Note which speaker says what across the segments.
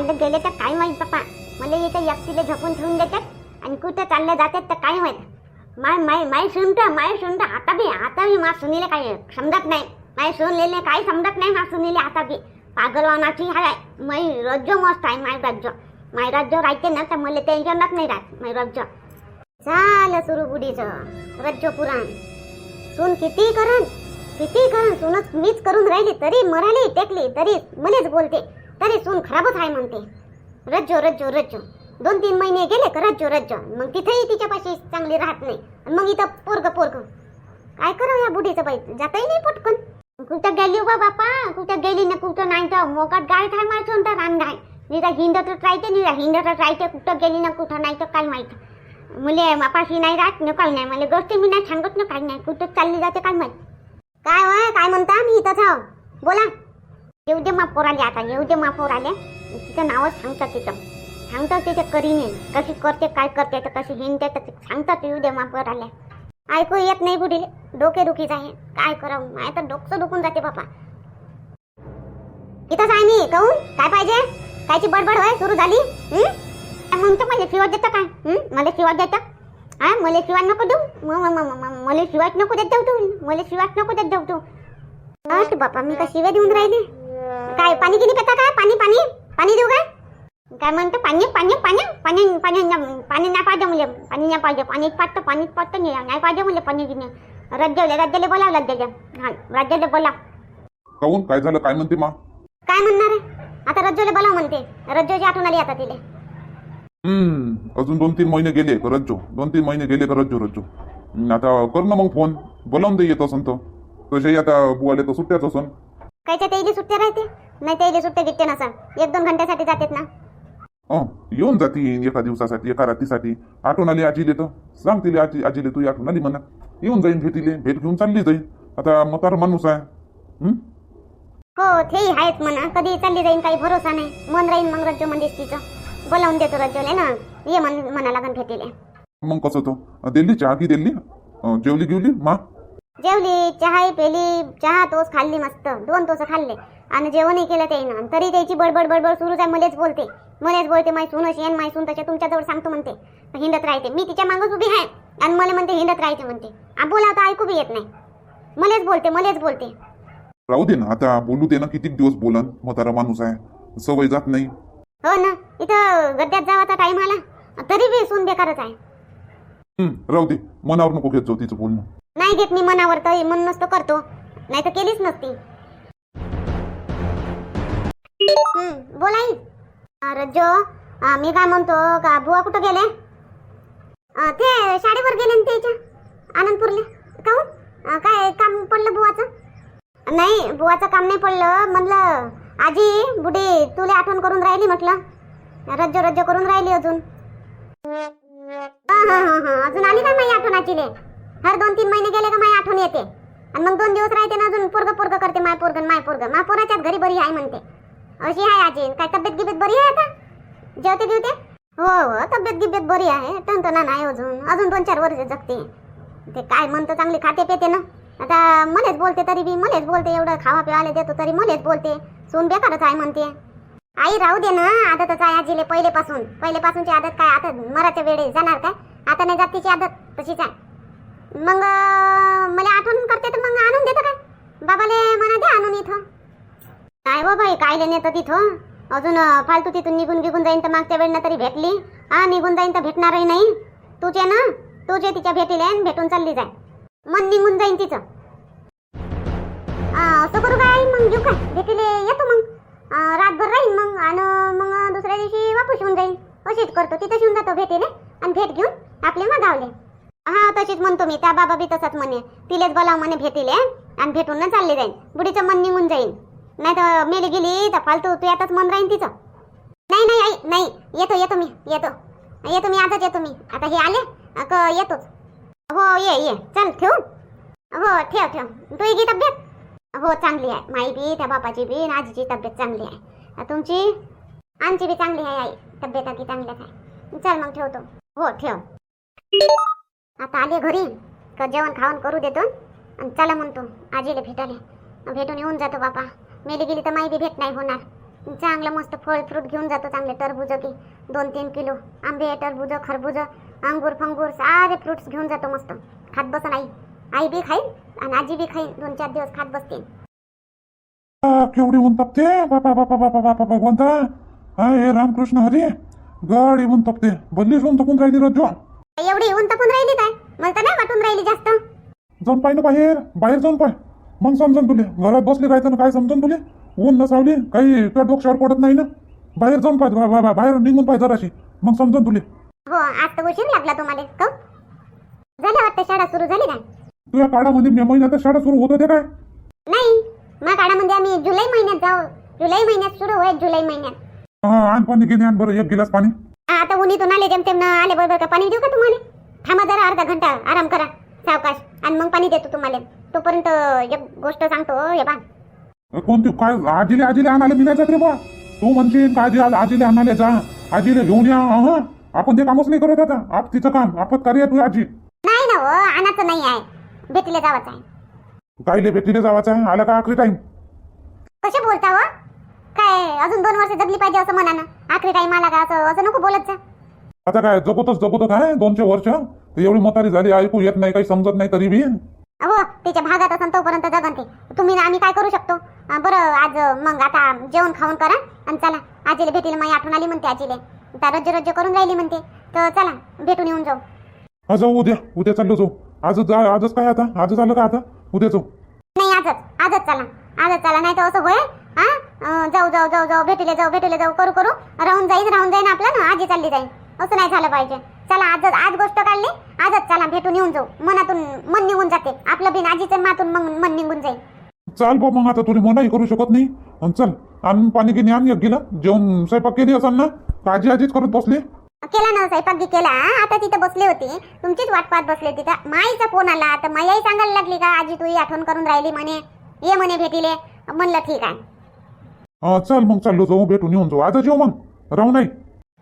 Speaker 1: चालले गेले तर काय माहीत बापा मला इथं एकटीला झोपून ठेवून देतात आणि कुठं चालले जातात तर काय माहीत माय माय माय सुनता माय सुनता आता बी आता बी मा सुनीले काय समजत नाही. माय सुनलेले काही समजत नाही मा सुनीले आता बी. पागलवानाची हाय मै रज्जो मस्त आहे माय राज्य माय राज्य राहते ना तर मला टेन्शनच नाही राहत माय राज्य झालं सुरू बुडीचं रज्जो पुराण. सून किती करण? किती करण? सुनच मीच करून राहिली तरी मराली टेकली तरी मलेच बोलते. तरी सून खराबच आहे म्हणते. रज्जो रज्जो रज्जो. दोन तीन महिने गेले का रज्जो रज्जो? मग तिथेही तिच्यापाशी चांगली राहत नाही. आणि मग इथं पोरग पोरग. काय करावं या बुढीचं बाई? जाताही नाही पटकन. कुठं गेली हो बा बापा कुठं गेली ना कुठं नाही तर मोकाट गाय काय माहिती तर रान गाय. निरा हिंडतच राहते निरा हिंडतच ट्रायते कुठं गेली ना कुठं नाही तर काय माहीत. मुले मापाशी नाही राहत ना काही नाही. मला गोष्टी मी नाही सांगत ना काही नाही. कुठं चालली जाते काय माहीत. काय वय काय म्हणता? मी इथंच आहो. बोला. येऊ दे मापोर आले आता येऊ दे मापोर आले तिचं नावच सांगतात तिचं. सांगतात तिच्या करीने. कशी करते काय करते तर कशी हिंडते तर सांगतात येऊ दे मापोर आले ऐकू येत नाही बुडीले डोके दुखीच आहे काय करावं? माय तर डोकं दुखून जाते बापा. इथंच आहे मी कहून काय पाहिजे? कायची बडबड होय? सुरू झाली? म्हणतो? मला शिवाय देतं काय? मला शिवाय देता? हा? मला शिवाय नको देऊ? मला शिवाय नको देत जाऊ तू. मला शिवाय नको देत जाऊ तू. बापा मी का शिव्या देऊन राहिले? काय पाणी किती पिता काय? पाणी पाणी? पाणी देऊ काय? काय म्हणतो? पाणी पाणी पाणी? पाणी पाणी पाणी नाही पाहिजे म्हणजे पाणी नाही पाहिजे. पाणीच पाटतं पाणीच पाटतं नाही. नाही पाहिजे म्हणजे पाणी गिनी राज्याला राज्याला बोलावं राज्याच्या हा राज्याला बोला.
Speaker 2: काहून काय झालं? काय म्हणते मा?
Speaker 1: काय म्हणणार आहे? आता रज्जोले बोलाव म्हणते. रज्जोची आठवण आली आता तिले.
Speaker 2: हम्म अजून दोन तीन महिने गेले का रज्जो? दोन तीन महिने गेले का रज्जो रज्जो? हम्म, आता कर ना मग फोन. बोलावून दे येत असन तर. तसे आता बुवाले तर सुट्ट्याच असन.
Speaker 1: कायच्या तेली सुट्ट्या राहते नाही तेली सुट्ट्या गिट्टे नसा एक दोन घंट्यासाठी जातात ना.
Speaker 2: अं, येऊन जाती एका दिवसासाठी एका रात्रीसाठी. आठवण आली आजीले तर. सांग तिले आजी आजीले तू आठवण आली म्हणा येऊन जाईन भेटीले भेट घेऊन चालली जाईल आता म्हातार माणूस आहे?
Speaker 1: हो? तेही आहेच म्हणा. कधी चालली जाईन काही भरोसा नाही. मन राहीन मग रज्जो मंदिर तिचं बोलावून देतो रज्जोले ना. ये म्हण म्हणा लागन भेटीले
Speaker 2: मग कसं तो? दिल्ली चहा की दिल्ली जेवली गिवली? मा?
Speaker 1: जेवली चहा पेली चहा तोच खाल्ली मस्त. दोन तोस खाल्ले. आणि जेवणही केलं त्याईनं तरी त्याची बडबड बडबड सुरूच आहे मलेच बोलते. मलेच बोलते माय सून अशी आणि माय सून तशा तुमच्याजवळ सांगतो म्हणते. हिंडत राहते. मी तिच्या मागच उभी आहे. आणि मला म्हणते हिंडत राहते म्हणते. बोला तर ऐकू बी येत नाही. मलेच बोलते मलेच बोलते.
Speaker 2: राहू दे ना आता बोलू दे ना किती दिवस बोलन? म्हातारा माणूस आहे. सवय जात नाही.
Speaker 1: हो ना इथं गड्ड्यात जावाचा टाइम आला. तरी बी सून बेकारच आहे.
Speaker 2: राहू दे. मनावर नको घेत जाऊ तिचं बोलणं.
Speaker 1: नाही घेत मी मनावर तर मन नसतो करतो. नाही तर केलीच नसती. बोलाई रज्जो मी काय म्हणतो का बुवा कुठं गेले? ते शाळेवर गेले ना त्याच्या आनंदपूरले. काहून? काय काम पडलं बुवाचं? नाही बुवाचं काम नाही पडलं. म्हणलं आजी बुढी तुला आठवण करून राहिली म्हटलं. रज्जो रज्जो करून राहिली अजून. अजून आली का माझी आठवणाची हर दोन तीन महिने गेले का माय आठवण येते. आणि मग दोन दिवस राहते ना अजून पोरग पोरग करते माय पोरग माय पोरग. माय पोराच्याच घरी बरी आहे म्हणते. अशी आहे आजी. काय तब्येत गिब्येत बरी आहे आता? जेवते बिवते? हो हो तब्येत गिब्येत बरी आहे. टणटणा नाही अजून. अजून दोन चार वर्ष जगते. ते काय म्हणतो चांगली खाते पेते ना. आता मलेच बोलते तरी बी मलेच बोलते. एवढं खावा पिवायला देतो तरी मलेच बोलते. सून बेकारच आहे म्हणते. आई राहू दे ना. आदतच आहे आजीले पहिलेपासून. पहिलेपासूनची आदत काय? आता मराच्या वेळेस जाणार काय? आता नाही जात तिची आदत? तशीच आहे. मग मला आठवण करते तर मग आणून देतं काय? बाबाले म्हणा द्या आणून इथं. काय हो बाई काय नेतं तिथं अजून फालतू तिथून निघून घेऊन जाईन तर मागच्या वेळेला तरी भेटली. हा निघून जाईन तर भेटणारही नाही. तुझे ना तुझे तिच्या भेटीले आणि भेटून चालली जाय. मन निघून जाईन तिचं. असं करू काय मग घेऊ काय? भेटीले येतो मग. रातभर राहीन मग आणि मग दुसऱ्या दिवशी वापस येऊन जाईन. अशीच करतो तिथेच येऊन जातो भेटीले आणि भेट घेऊन आपले मागावले. हा तशीच म्हणतो मी. त्या बाबा बी तसंच म्हणे. तिलेच बोलाव म्हणे भेटीले आणि भेटून ना चालले जाईन. बुडीचं मन निघून जाईन. नाही तर मेली गेली तर फालतू तू आताच मन राहीन तिचं. नाही नाही आई नाही. येतो येतो मी येतो. येतो मी आताच येतो मी. आता हे आले? क येतोच. हो ये ये. चल ठेवू? हो ठेव ठेव. तुझी तब्येत? हो चांगली आहे. माई बी त्या बापाची बी आजीची तब्येत चांगली आहे. तुमची? आमची बी चांगली आहे आई. तब्येत अगदी चांगल्याच आहे. चल मग ठेवतो. हो ठेव. आता आले घरी का जेवण खावण करू देतो. आणि चला म्हणतो आजीला भेटाले भेटून येऊन जातो बापा. मेली गेली तर माहिती भेट नाही होणार. चांगलं मस्त फळ फ्रूट घेऊन जातो चांगले टरबुज की दोन तीन किलो. आंबे टरबुज खरबुज अंगूर फंगूर सारे फ्रुट्स घेऊन जातो मस्त. खात बस आई. आई बी खाईल आणि आजी बी खाईल दोन चार दिवस खात बसते
Speaker 2: केवढी ऊन तापते? बापा बापा बापा बापा भगवंता. हा हे रामकृष्ण हरी. गाडी ऊन तापते. बदलीच ऊन तापून राहिली रज्जो.
Speaker 1: एवढी ऊन तपून राहिली काय? मला तर नाही वाटून राहिली जास्त.
Speaker 2: जाऊन पाय ना बाहेर. बाहेर जाऊन पाय. मग समजन तुले. घरात बसले काय तर काय समजन तुले? ऊन न सावली काही तुझ्या डोक्यावर पडत नाही ना? बाहेर जाऊन पाय बा- बा- बा- बाहेर निघून पाय जराशी. मग समजन तुले.
Speaker 1: हो आज तर उशीर लागला तुम्हाला. का? झाल्या वाटतं शाळा सुरू? झाली काय?
Speaker 2: तुझ्या काळामध्ये मे महिन्यात शाळा सुरू होत होते काय?
Speaker 1: नाही. मग काळामध्ये आम्ही जुलै महिन्यात जाऊ. जुलै महिन्यात सुरू होईल जुलै महिन्यात.
Speaker 2: हा आण पाणी घेणे आण बरं. एक गिलास पाणी.
Speaker 1: आता उन्हीतून आले जेमतेम न आले बरोबर का? पाणी देऊ का तुम्हाला? थांबा जरा अर्धा घंटा आराम करा सावकाश. आणि मग पाणी देतो तुम्हाला. तोपर्यंत एक गोष्ट सांगतो हे पा
Speaker 2: कोणती? काय? आजीले आजीले आणाले मी नाही जात रे बा. तू म्हणशील का आजी आजीले आणाले जा. आजीले घेऊन या हा आपण ते कामच नाही करत आता. आप तिचं काम आपत कार्य तुझी आजी.
Speaker 1: नाही ना हो आणायचं नाही आहे. भेटीला जावाचं आहे.
Speaker 2: कायले भेटीले जावाचं आहे. आला का आखरी टाइम
Speaker 1: कसे बोलता हो काय अजून दोन वर्ष जगली पाहिजे असं म्हणा ना आखरी टाईम आला का असं असं नको बोलत जा.
Speaker 2: आता काय जगतच जगत काय दोनशे वर्ष. एवढी म्हातारी झाली ऐकू येत नाही काही समजत नाही तरी बी.
Speaker 1: हो तिच्या भागात असन तोपर्यंत जगन ते. तुम्ही ना आम्ही काय करू शकतो? अं, बरं आज मग आता जेवण खाऊन करा आणि चला. आजीला भेटीला मग आठवण आली म्हणते आजीले. आता रज्ज रज्ज करून राहिली म्हणते. तर चला भेटून येऊन जाऊ.
Speaker 2: हा जाऊ उद्या. उद्या चाललो जाऊ. आजच जा आजच काय आता? आजच आलं का आता? उद्या जाऊ.
Speaker 1: नाही आजच. आजच चला. आजच चला नाही तर असं होय हा? जाऊ जाऊ जाऊ जाऊ भेटीले जाऊ भेटीले जाऊ करू करू. राहून जाईन राहून जाईन आपलं ना. आजी चालली जाईन. असं नाही झालं पाहिजे. चला आजच आज गोष्ट काढली. आजच चला भेटून येऊन जाऊ. मनातून मन निघून जाते. आपलं बिन आजीचं मातून मग मन निघून जाईल.
Speaker 2: चाल बा मग आता तुला मनाही करू शकत नाही. अन चल आण पाणी गिनी आण एक गेलं जेवण स्वयंपाक केली असाल ना? का आजी आजीच करत बसली
Speaker 1: केला ना स्वयंपाक केला. आता तिथं बसली होती. तुमचीच वाट पाहत बसली तिथं माईचा फोन आला. तर माईही सांगायला लागली का आजी तू ही आठवण करून राहिली म्हणे. ये म्हणे भेटीले. म्हणलं ठीक आहे.
Speaker 2: हा चल मग चाललो जाऊ भेटून येऊन जाऊ. आता जेव मग. राहू नाही.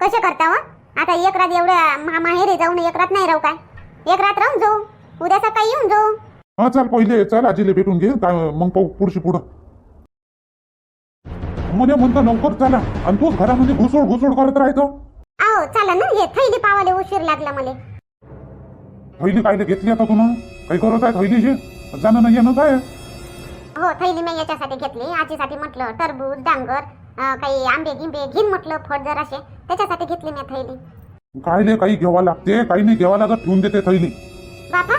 Speaker 1: कसे करता व आता एक रात एवढ्या मा- माहेरी जाऊन एक रात नाही राहू काय? एक रात राहून जाऊ. उद्या सकाळी येऊन जाऊ.
Speaker 2: हा चाल पहिले चल आजीले भेटून घे. काय मग पाहू पुढची पुढं. मध्ये म्हणता लवकर चला. आणि तूच घरामध्ये घुसोड घुसोड करत राहतो
Speaker 1: आहो चला ना. हे थैली पावाले उशीर लागला मला.
Speaker 2: थैली कायले घेतली आता तुला काही गरज आहे थैलीची? जाणं नाही येणं काय?
Speaker 1: हो थैली मी याच्यासाठी घेतली आजीसाठी म्हटलं टरबूज डांगर काही आंबे गिंबे घेईन म्हटलं फळ जराशे त्याच्यासाठी घेतली मी थैली.
Speaker 2: कायले काही घ्यावा लागते काही नाही घ्यावा लागत ठेवून देते थैली.
Speaker 1: बापा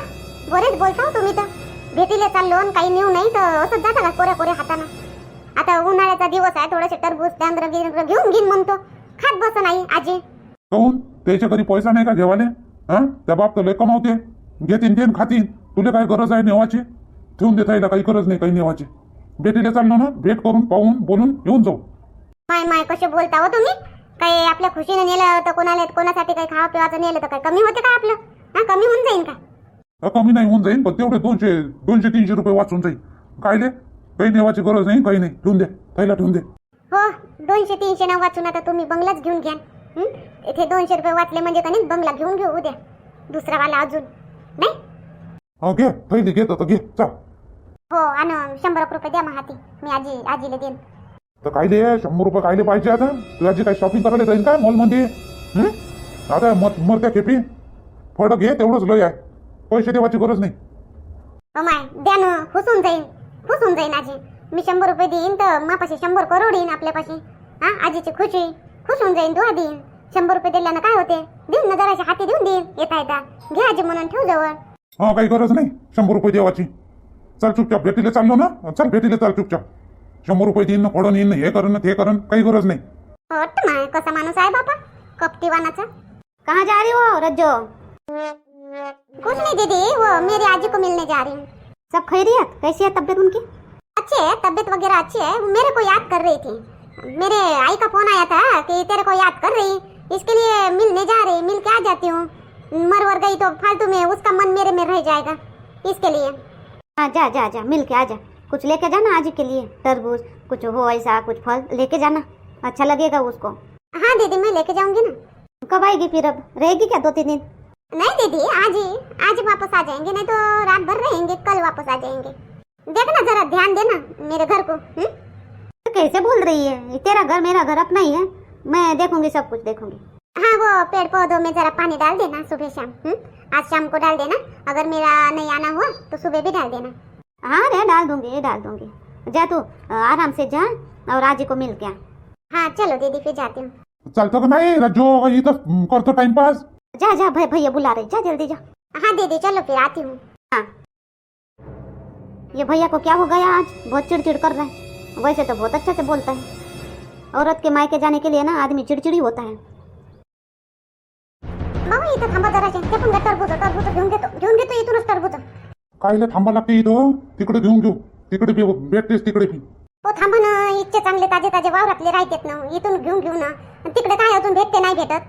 Speaker 1: बरेच बोलता हो तुम्ही तर. भेटीले चाललो आणि काही नेऊ नाही तर असंच जाता का कोऱ्या कोऱ्या हातानं? आता उन्हाळ्याचा दिवस आहे थोडेसे टरबूज डांगर गिंगर घेऊन घेईन म्हणतो. खात बस नाही आजी.
Speaker 2: कहून त्याच्या घरी पैसा नाही का घेवाले? हा? त्या बाप तर लय कमावते. घेतीन ते खातीन. तुला काय गरज आहे नेवाची? ठेवून देता येईल काही गरज नाही काही नेवाची. भेटीला चाललो ना? भेट करून पाहून बोलून येऊन जाऊ.
Speaker 1: माय माय कसे बोलता हो तुम्ही? काही आपल्या खुशीने नेलं तर कोणाला कोणासाठी काही खावा पिवाचं नेलं तर काय कमी होते का आपलं? हा कमी होऊन जाईन का?
Speaker 2: कमी नाही होऊन जाईल पण तेवढे दोनशे दोनशे तीनशे रुपये वाचून जाईल कायले काही नेवाची गरज नाही काही नाही. ठेवून दे थैला ठेवून दे.
Speaker 1: हो दोनशे तीनशे नाव वाचून आता तुम्ही बंगलाच घेऊन घ्या. हं? इथे दोनशे रुपये वाचले म्हणजे का नाही बंगला घेऊन घेऊ उद्या. दुसरा वाला अजून. नाही?
Speaker 2: हा घे थैली घेत तर घे चाल
Speaker 1: हो आणि शंभर एक रुपये द्या मग हाती. मी आजी आजीला देईन.
Speaker 2: तर कायले शंभर रुपये कायले पाहिजे आता? तुझ्या जी काही शॉपिंग करायला जाईल काय मॉलमध्ये हं? आता मत मरत्या खेपी. फळं घे तेवढंच लय आहे. पैसे देवाची गरज नाही.
Speaker 1: हो माय द्या ना हुसून जाईन. हुसून जाईन आजी. मी शंभर रुपये देईन तर मापाशी शंभर करोड येईन आपल्यापाशी. हा आजीची खुशी. होऊन जाईन दुआ देईन. शंभर रुपये दिल्यानं काय होते? देईन ना जराशी हाती देऊन देईन येता येता घे आजी म्हणून ठेव जवळ.
Speaker 2: हा काही गरज नाही। शंभर रुपये देवाची चल चुपचाप भेटीला चाललो ना। चल भेटीला चाल चुपचाप। शंभर रुपये देईन ना पडून येईन ना हे करण हे करण काही गरज नाही।
Speaker 1: हट माय कसा माणूस आहे बापा? कपटी वानाचा कहाँ जा रही हो रज्जो? कुछ नहीं दीदी वो मेरी आजी को मिलने जा रही हूँ। सब खैरियत? कैसी है तबीयत उनकी? अच्छी है तबीयत वगैरह अच्छी है। वो मेरे को याद कर रही थी। मेरे आई का फ़ोन आया था कि तेरे को याद कर रही। इसके लिए मिलने जा रही मिल के आ जाती हूँ। मर वर गई तो फालतू में उसका मन मेरे में रह जाएगा। इसके लिए। हाँ जा जा जा मिल के आ जा। कुछ लेके जाना आज के लिए। तरबूज कुछ हो ऐसा कुछ फल लेके जाना। अच्छा लगेगा उसको। हाँ दीदी मैं लेके जाऊँगी ना। कब आएगी फिर अब? रहेगी क्या दो तीन दिन? नहीं दीदी आज ही आज ही वापस आ जाएँगे नहीं तो रात भर रहेंगे कल वापस आ जाएँगे। देखना जरा ध्यान देना मेरे घर को हम्म?
Speaker 3: कैसे बोल रही है? तेरा घर मेरा घर अपना ही है। मैं देखूँगी सब कुछ देखूँगी।
Speaker 1: हाँ वो पेड़ पौधों में जरा पानी डाल देना सुबह शाम हम्म? आज शाम को डाल देना। अगर मेरा नहीं आना हुआ तो सुबह भी डाल देना।
Speaker 3: हाँ रे डाल दूँगी डाल दूँगी। जा तू आराम से जा और राज़ी को मिल के आ।
Speaker 1: हाँ चलो दीदी फिर जाती हूँ।
Speaker 2: चालतं का नाही रज्जो इथं करतो टाइमपास
Speaker 3: जा जा भाई भैया बुला रहे जा जल्दी जा।
Speaker 1: हाँ दीदी चलो फिर आती हूँ।
Speaker 3: हाँ। ये भैया को क्या हो गया आज? बहुत चिड़चिड़ कर रहा है। वैसे तो बहुत अच्छा से बोलता है। औरत के मायके जाने के लिए ना आदमी चिड़चिड़ी होता है।
Speaker 1: भाऊ इथं थांबा जराशे. ते पण टरबूज टरबूज घेऊन घेतो घेऊन घेतो इथूनच टरबूज
Speaker 2: कायला थांबा लागते इथं? तिकडे घेऊन घेऊ. तिकडे बी भेटतेस तिकडे बी.
Speaker 1: हो थांबा ना. इतके चांगले ताजे ताजे वावरातले राहतेत ना. इथून घेऊन घेऊ ना. आणि तिकडे काय अजून भेटते नाही भेटत.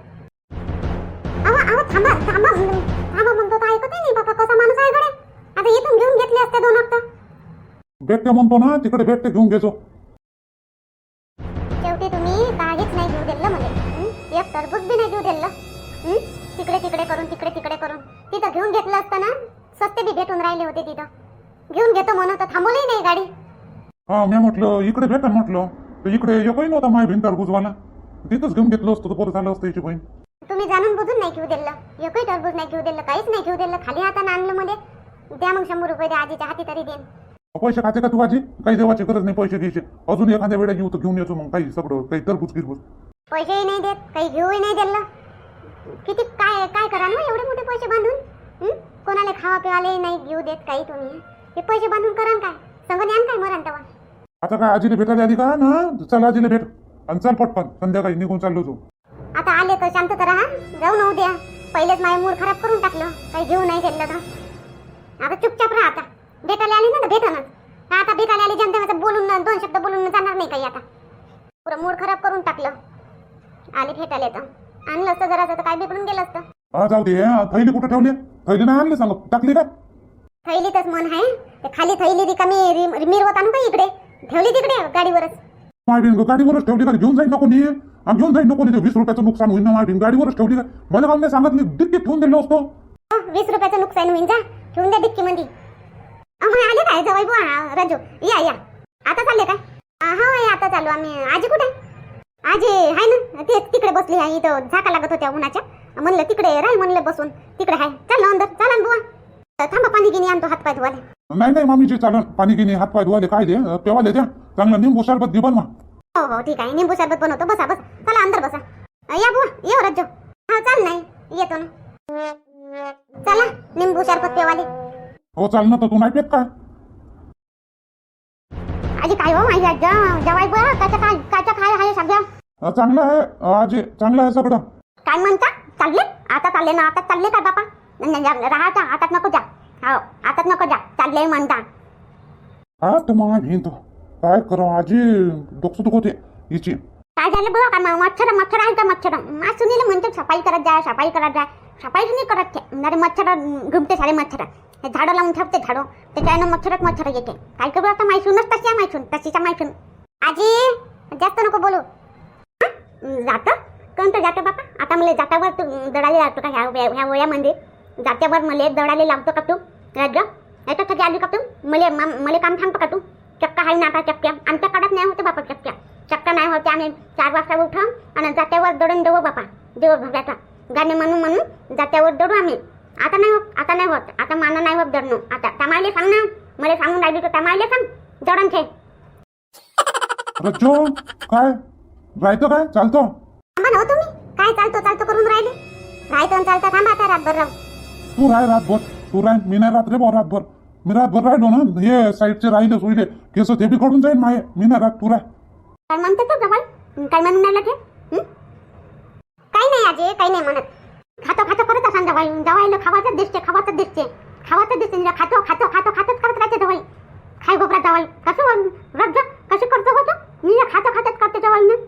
Speaker 1: अहो अहो थांबा थांबा थांबा म्हणतो तर ऐकत नाही बाबा कसा माणूस आहे गड्या. आता इथून घेऊन घेतले असते दोन हप्ता.
Speaker 2: भेटते म्हणतो ना. तिकडे भेटते घेऊन घेतो
Speaker 1: घेऊन घेतलं असतं ना? सस्ते बी भेटून राहिले होते तिथं. घेऊन घेतो म्हणून तर थांबवली नाही गाडी.
Speaker 2: हा मी म्हटलं इकडे भेटा म्हटलं. तर इकडे एकही नव्हता माय भिंतार बुजवाला. तिथंच घेऊन घेतलं असतं तर बरं झालं असतं याची बहीण.
Speaker 1: तुम्ही जाणून बुजून नाही घेऊ दिलं. एकही टरबूज नाही घेऊ दिलं काहीच नाही घेऊ दिलं. खाली हाताने आणलं मध्ये. द्या मग शंभर रुपये द्या आजीच्या हाती तरी देईन.
Speaker 2: पैसे खाते का तू आजी? काही देवाची गरज नाही पैसे घ्यायचे. अजून एखाद्या वेळा घेऊ तर घेऊन येतो मग काही सगळं काही तरबूज गिरबूज.
Speaker 1: पैसेही नाही देत काही घेऊही नाही दिलं. किती काय काय करा ना एवढे मोठे पैसे बांधून? कोणाला खावा पिवाले नाही घेऊ देत काही तुम्ही. हे पैसे बांधून करान काय? संग न्यान काय मरण तेव्हा?
Speaker 2: आता काय आजीला भेटायला आली का? ना? चल आजीला भेट. आणि चल पटपन संध्याकाळी निघून चाललो तू
Speaker 1: आता आले तर शांत तर राहा. जाऊ न उद्या पहिलेच माझे मूड खराब करून टाकलं. काही घेऊ नाही घेतलं तर. आता चुपचाप राहा आता. भेटायला आली ना तर भेटा ना आता भेटायला आली जनतेचं बोलून न- दोन शब्द बोलून जाणार नाही काही आता. पुरं मूड खराब करून टाकलं. आले भेटायला तर. आणलं असतं जरा तर काय बिघडून गेलं असतं.
Speaker 2: हा जाऊ दे हा, थैली कुठं ठेवली? थैली नाही आणली सांग. टाकली का?
Speaker 1: थैलीतच मन आहे. ते खाली थैली रिकामी रिम- मिरवत आणू का इकडे? ठेवली तिकडे गाडीवरच.
Speaker 2: माय बिन गाडीवरच ठेवली का? घेऊन नको नी. आणि घेऊन नको नी. ते वीस रुपयाचं नुकसान होईल ना माय बिन गाडीवरच ठेवली का? मला काऊन नाही सांगितली डिक्कीत ठेवून दिलं असतो.
Speaker 1: अ, वीस रुपयाचं नुकसान होईन जा. ठेवून द्या डिक्की मध्ये आले काय? जवळ बुवा राजू. या या. आता चालले काय हो आई, आता चालू. आम्ही आजी कुठे? आजी आहे ना? ते तिकडे बसली आहे. इथं झाका लागत होत्या उन्हाच्या. म्हणलं तिकडे राह म्हणलं बसून. तिकडे आहे चल अंदर. चला ना बुवा. थांबा पाणी गिनी आणतो हात पाय धुवाले
Speaker 2: नाही नाही मामीची चालन. पाणी गिनी हात पाय धुवाले काय दे? पेवाले द्या. चांगलं निंबू सरबत दे बनवा.
Speaker 1: हो हो ठीक आहे. निंबू सरबत बनवतो. बसा बस. चला अंदर बसा. अ, या बुवा. ये राजू हा चाल नाही येतो ना. चला निंबू सरबत पेवाले.
Speaker 2: हो चाल ना तर तू नाही पेत काय
Speaker 1: आजी काय हो माझी आजा जवाई बरं त्याच्या काय काच्या काय आहे सगळ्या
Speaker 2: अं, चांगलं आहे अं, आजी. चांगलं आहे सगळं.
Speaker 1: काय म्हणता? चालले? आता चालले ना आता चालले काय बापा? राहायचा आतात नको जा हो आतात नको जा चालले म्हणता.
Speaker 2: हा तर मग भिंत काय करा आजी डोकं दुखते हिची.
Speaker 1: काय झालं बघा का मच्छर मच्छर आहे का मच्छर? मा सुनील म्हणतो सफाई करत जा सफाई करत जा. सफाई नाही करत अरे मच्छर घुमते सारे मच्छर. हे झाडं लावून ठेवते झाडं. त्याच्यानं मच्छरच मच्छर येते. काय करू आता मायसूनच तशी आहे मायसून तशीच्या मायसून आजी जास्त नको बोलू. जातं? कोणतं जातो बापा. आता मला जातावर तू दडाले लावतो का? ह्या ह्या- वयामध्ये जात्यावर मला दडाले लावतो का तू? राज. येतो सगळी आली का तू? मले मला काम थांबतो का तू? चक्का हाय ना आता चक्क्या. आमच्या काळात नाही होतं बापा चक्क्या. चक्का नाही होते. आम्ही चार वाजता उठा आणि जात्यावर दडून देऊ बापा. देव गाणे म्हणून म्हणून जात्यावर दडू आम्ही. आता नाही होत आता नाही होत. आता माना नाही होत दडणं. आता तमायले सांग ना. मला सांगून राहिली तर तमायले सांग. दडण छे
Speaker 2: रज्जो काय? राहतं काय? चालतो.
Speaker 1: थांबा ना हो तुम्ही. काय चालतो चालतो करून राहिले? राहतो चालता थांबा आता रातभर राहू.
Speaker 2: तू राह रातभर तू राह मी नाही राहत भाऊ रातभर. मी रातभर राहिलो ना हे साईडचे राहिले सोयले केस ते बी कडून जाईल माये. मी नाही राहत तू राह
Speaker 1: काय म्हणते तो गवळ काय म्हणून राहिला ते? काही नाही आजे काही नाही म्हणत. खातो खातो करत असा दवाई. दवाईला खावाच दिसते खावाच दिसते. खावाच दिसते निरा खातो खातो खातो खातोच करत राहते दवाई. खाय गोबरा दवाई. कसं रग कसं करतो होतो निरा खातो खातच करते दवाई